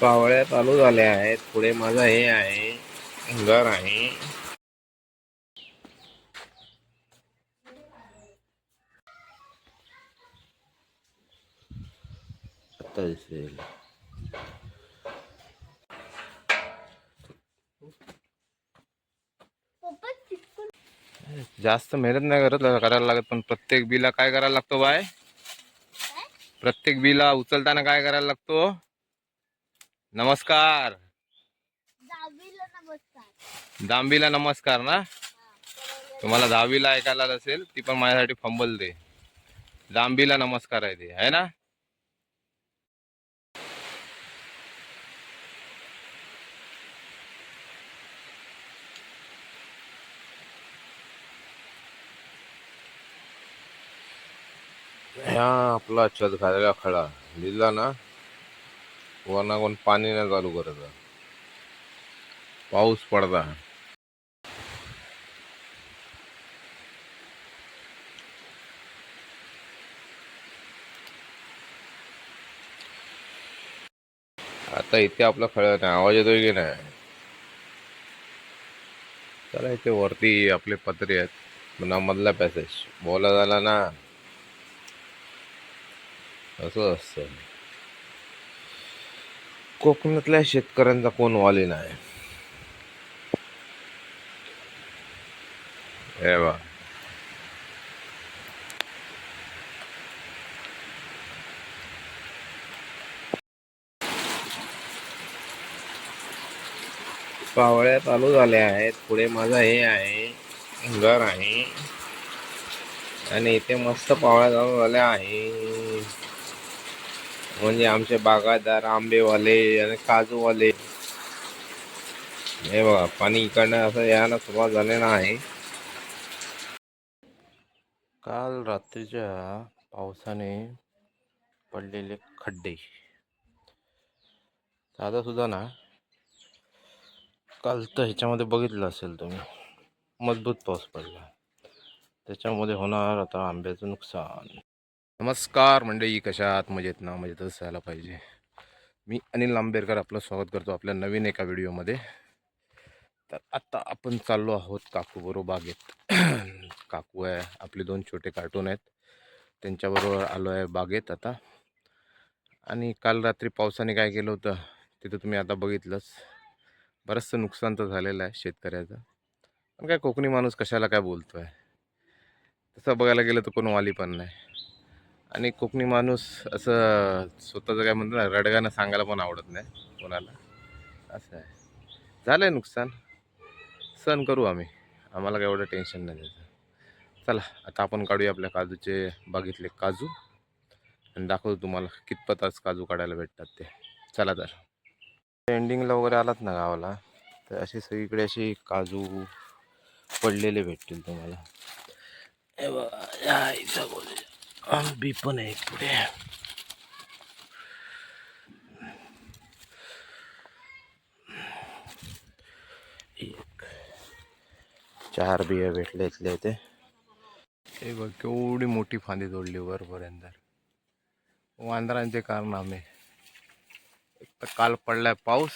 पावळ्या चालू झाल्या आहेत. पुढे माझं हे आहे. घर आहे. आता दिसेल. जास्त मेहनत नाही करत करायला लागत पण प्रत्येक बिला काय करायला लागतो बाय? प्रत्येक बिला उचलताना काय करायला लागतो? नमस्कार. दहावीला नमस्कार. दांबीला नमस्कार ना? तुम्हाला दहावीला ऐकायला असेल ती पण माझ्यासाठी फंबल दे. दांबीला नमस्कार आहे ते आहे ना? ह्या आपला छत घालायला खडा. लिहिला ना? वरना कोण पाणी नाही चालू करत. पाऊस पडता. आता इथे आपला खळ नाही आवाज येतोय की नाही? चला इथे वरती आपले पत्रे आहेत. पुन्हा मधला पॅसेज बोला झाला ना? असं असतं. कोकणातल्या शेतकऱ्यांचा कोण वाली नाही. हे बा पावळ्या चालू झाल्या आहेत. पुढे माझा हे आहे घर आहे. आणि इथे मस्त पावळ्या चालू झाल्या आहे म्हणजे आमचे बागायतदार आंबेवाले आणि काजूवाले. हे बघा पाणी इकडनं असं यायला सुरुवात झालेला आहे काल रात्रीच्या पावसाने पडलेले खड्डे. आता सुद्धा ना काल तर ह्याच्यामध्ये बघितलं असेल तुम्ही मजबूत पाऊस पडला. त्याच्यामध्ये होणार आता आंब्याचं नुकसान. नमस्कार मंडळी कशा आहात? मजेत ना? मजेतच जायला पाहिजे. मी अनिल आंबेडकर आपलं स्वागत करतो आपल्या नवीन एका व्हिडिओमध्ये. तर आत्ता आपण चाललो आहोत काकूबरोबर बागेत. काकू आहे आपले दोन छोटे कार्टून आहेत. त्यांच्याबरोबर आलो आहे बागेत आता. आणि काल रात्री पावसाने काय केलं होतं तिथं तुम्ही आता बघितलंच. बरंचसं नुकसान तर झालेलं आहे शेतकऱ्याचं. पण काय कोकणी माणूस कशाला काय बोलतो आहे तसं बघायला गेलं तर कोण वाली पण नाही. आणि कोकणी माणूस असं स्वतःचं काय म्हणतो ना रडगाणं सांगायला पण आवडत नाही कोणाला. असं आहे. झालं आहे नुकसान. सहन करू आम्ही. आम्हाला काय एवढं टेन्शन नाही द्यायचं चला आता आपण काढूया आपल्या काजूचे बागेतले काजू. आणि दाखवतो तुम्हाला कितपत आज काजू काढायला भेटतात ते. चला तर. एंडिंगला वगैरे आलात ना गावाला तर असे सगळीकडे असे काजू पडलेले भेटतील तुम्हाला. हे बघा आंबी पण आहे पुढे. एक. चार बिया भेटले इथले इथे. हे बघ केवढी मोठी फांदी तोडली वरपर्यंत वांदरांचे कारनामे. एक तर काल पडलाय पाऊस.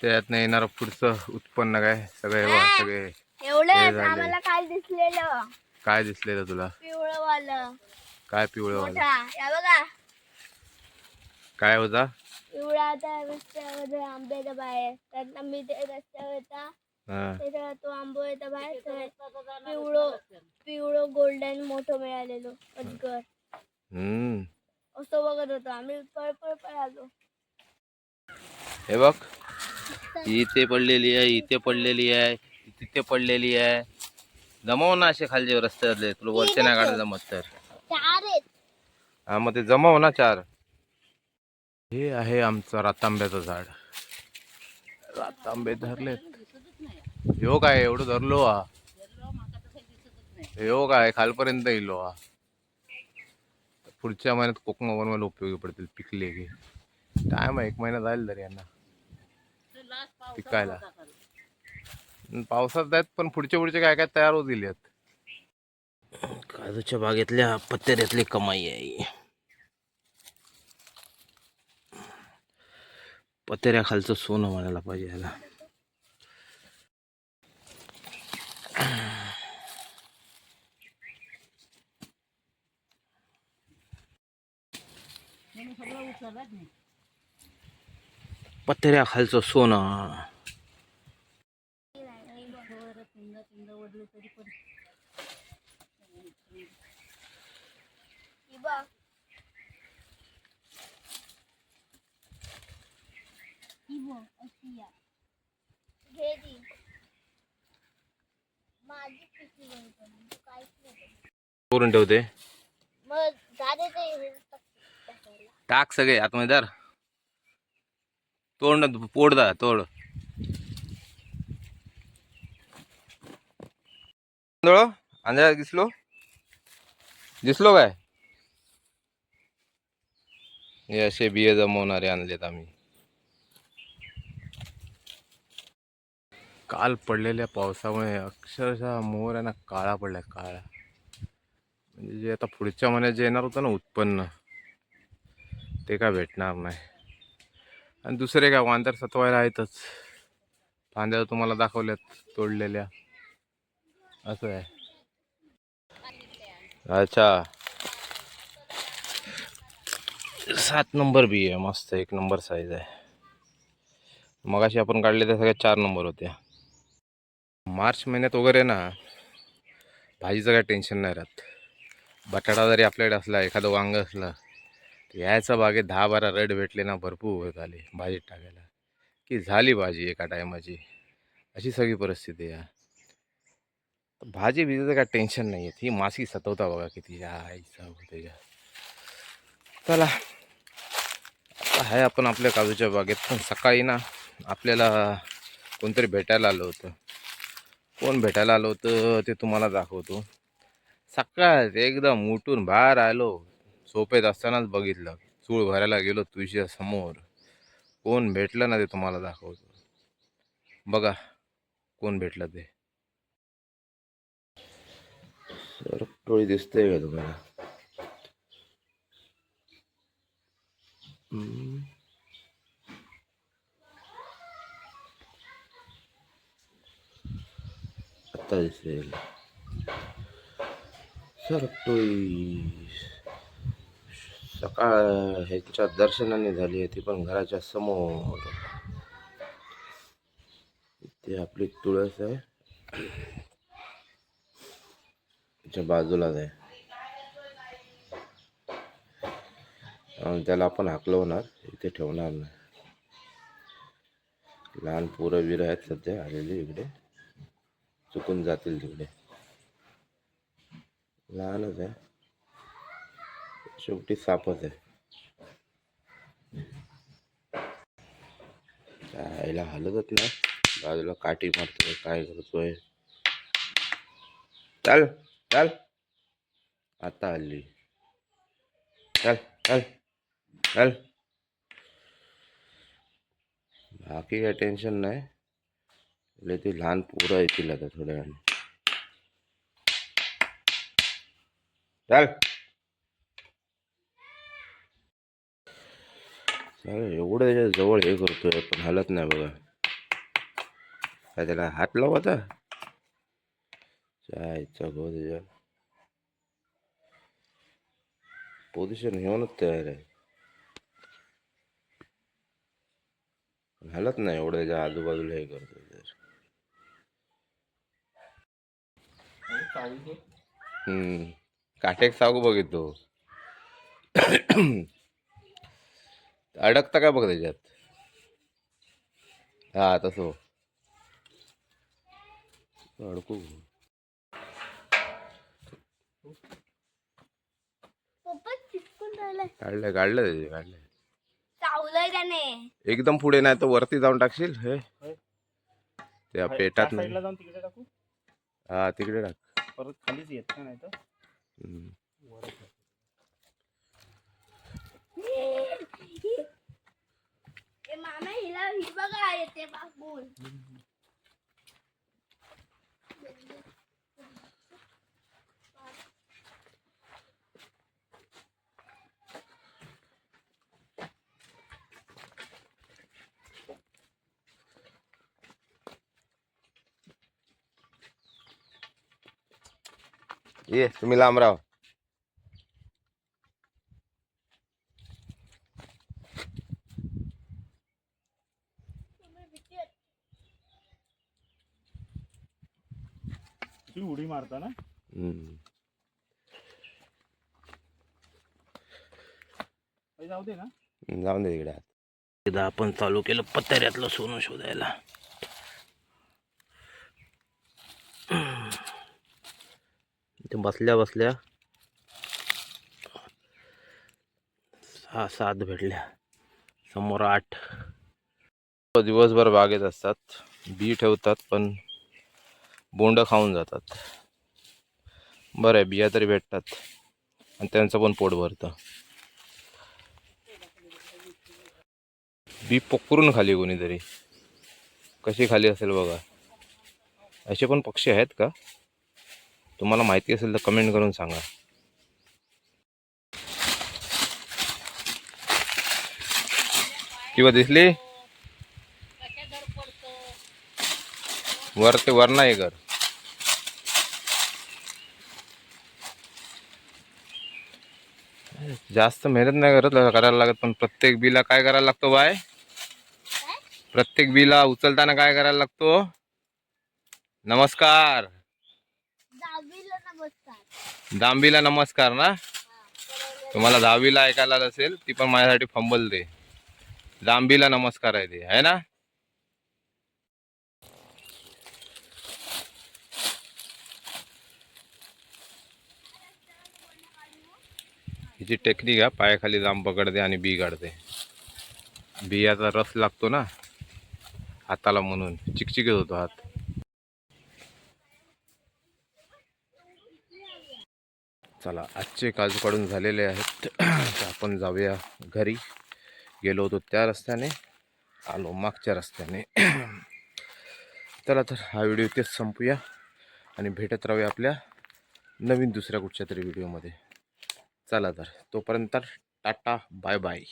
त्यातनं येणारं पुढचं उत्पन्न काय? सगळे सगळे. एवढं हे झालंय. आम्हाला काल दिसलेलं. काय दिसलेलं तुला? पिवळं वालं. काय पिवळं वालं? मोठा. या बघा. काय होता? पिवळा आता रस्त्यावर आंब्याच्या बाहेर. त्यातनं मी ते रस्त्यावर होता. हा. त्याच्यावर तो आंबो येता बाहेर. तर पिवळं पिवळं गोल्डन मोठं मिळालेलो अजगर हम्म. असं बघत होतो आम्ही. हे बघ. इथे पडलेली आहे इथे पडलेली आहे तिथे पडलेली आहे. जमव ना असे खालचे रस्त्यातले तुला वरचे नाही काढायला जमत तर. हा मग ते जमव ना चार. हे आहे आमचं रातांब्याचं झाड. रातांबे धरलेत. हो काय एवढं धरलो हा? हो काय खालपर्यंत येलो हा? पुढच्या महिन्यात कोकमा बनवायला उपयोगी पडतील पिकले की. टाइम आहे एक महिना जाईल तरी यांना. पिकायला. पावसात आहेत पण पुढचे पुढचे काय काय तयार होत आहेत काजूच्या बागेतल्या पत्तेऱ्यातली कमाई आहे. पत्र्याखालचं सोनं म्हणायला पाहिजे याला खालचं सोनं. माझी बनतो काहीच नाही करून ठेवते. मग झाले ते हे टाकायला. टाक सगळे आतमध्ये धर. तोड ना पोड दा तोड. अंधारात दिसलो. दिसलो काय? हे असे बिये जमवणारे आणलेत आम्ही. काल पडलेल्या पावसामुळे अक्षरशः मोर आहे ना काळा पडल्या काळा. म्हणजे जे आता पुढच्या महिन्यात जे येणार होतं ना उत्पन्न ते काय भेटणार नाही. आणि दुसरे काय वांदर सतवायला आहेतच. फांद्या तुम्हाला दाखवल्यात तोडलेल्या. असं आहे. अच्छा. सात नंबर बी आहे मस्त एक नंबर साईज आहे. मगाशी आपण काढले त्या सगळ्या चार नंबर होत्या मार्च महिन्यात वगैरे ना भाजीचं काय टेन्शन नाही राहत. बटाटा जरी आपल्याकडे असला एखादं वांग असलं यायचं बागेत दहा बारा रेड भेटले ना भरपूर झाले भाजीत टाकायला. की झाली भाजी एका टायमाची अशी सगळी परिस्थिती आहे. तर भाजी बिजीचं काय टेन्शन नाही आहे ही मासी सतवता बघा किती या आईचा त्याच्या चला आता आहे आपण आपल्या काजूच्या बागेत पण सकाळी ना आपल्याला कोणतरी भेटायला आलं होतं. कोण भेटायला आलं होतं ते तुम्हाला दाखवतो. सकाळ एकदम उठून बाहेर आलो सोपेत असतानाच बघितलं चूळ भरायला गेलो तुझ्या समोर. कोण भेटलं ना ते तुम्हाला दाखवतो. बघा कोण भेटलं ते. सर टोळी दिसते का तुम्हाला हम्म. आता दिसेल सर टोळी सकाळ ह्याच्या दर्शनाने झाली आहे ती पण घराच्या समोर इथे आपली तुळस आहे त्याच्या बाजूलाच आहे. आणि त्याला आपण हाकलवणार इथे ठेवणार नाही. लहान पोरं आहेत सध्या आलेली इकडे. चुकून जातील तिकडे. लहानच आहे. शेवटी सापच आहे. यायला हलतच नाही. बाजूला काठी मारतोय काय करतोय. चाल. चल आता हल्ली चल चल चल बाकी काय टेन्शन नाही. लय ती लहान पोरं येतील आता थोड्या वेळाने. चल. चालेल एवढं त्याच्याजवळ हे करतोय पण हलत नाही बघा. काय त्याला हात लाव आता जायचा गो त्याच्या पोझिशन घेऊनच तयार आहे पण हलत नाही एवढं त्याच्या आजूबाजूला हे करतो तर हम्म काटेक सागू बघितो अडकता काय बघ त्याच्यात हा तसं अडकू चिटकून राहिलाय काढलं काढलं त्याचे काढलं चावलंय त्याने. एकदम पुढे नाही तर वरती जाऊन टाकशील? हे? त्या पेटात नाही. साईडला जाऊन तिकडे टाकू? हा तिकडे टाक. परत खालीच येत का नाही तर? हम्म. ए मामा हिला ही बघा येते बाबून ये तुम्ही लांब राहा. उडी मारता ना? जाऊ दे ना. जाऊन दे तिकडे एकदा आपण चालू केलं पत्र्यातलं सोनं शोधायला. इथे बसल्या बसल्या सहा सात भेटल्या. समोर आठ. दिवसभर बागेत असतात. बी ठेवतात पण बोंड खाऊन जातात. बरं आहे बिया तरी भेटतात. आणि त्यांचं पण पोट भरतं. बी पोकरून खाली कोणीतरी. कशी खाली असेल बघा. असे पण पक्षी आहेत का? तुम्हाला माहिती असेल तर कमेंट करून सांगा. किंवा दिसली? वर ते वर नाही कर जास्त मेहनत नाही करत करायला लागत पण प्रत्येक बिला काय करायला लागतो बाय? प्रत्येक बिला उचलताना काय करायला लागतो? नमस्कार. दांबीला नमस्कार ना? तुम्हाला दहावीला ऐकायला असेल ती पण माझ्यासाठी फंबल दे. दांबीला नमस्कार आहे ते आहे ना? हिची टेक्निक आहे पायाखाली जांब पकडते आणि बी काढते. बियाचा रस लागतो ना? हाताला म्हणून चिकचिकत होतो हात. चला आजचे काजू काढून झालेले आहेत. तर आपण जाऊया घरी. गेलो होतो त्या रस्त्याने. आलो मागच्या रस्त्याने. चला तर हा व्हिडिओ इथेच संपूया आणि भेटत राहूया आपल्या नवीन दुसऱ्या कुठच्या तरी व्हिडिओमध्ये. चला तर तोपर्यंत टाटा बाय बाय.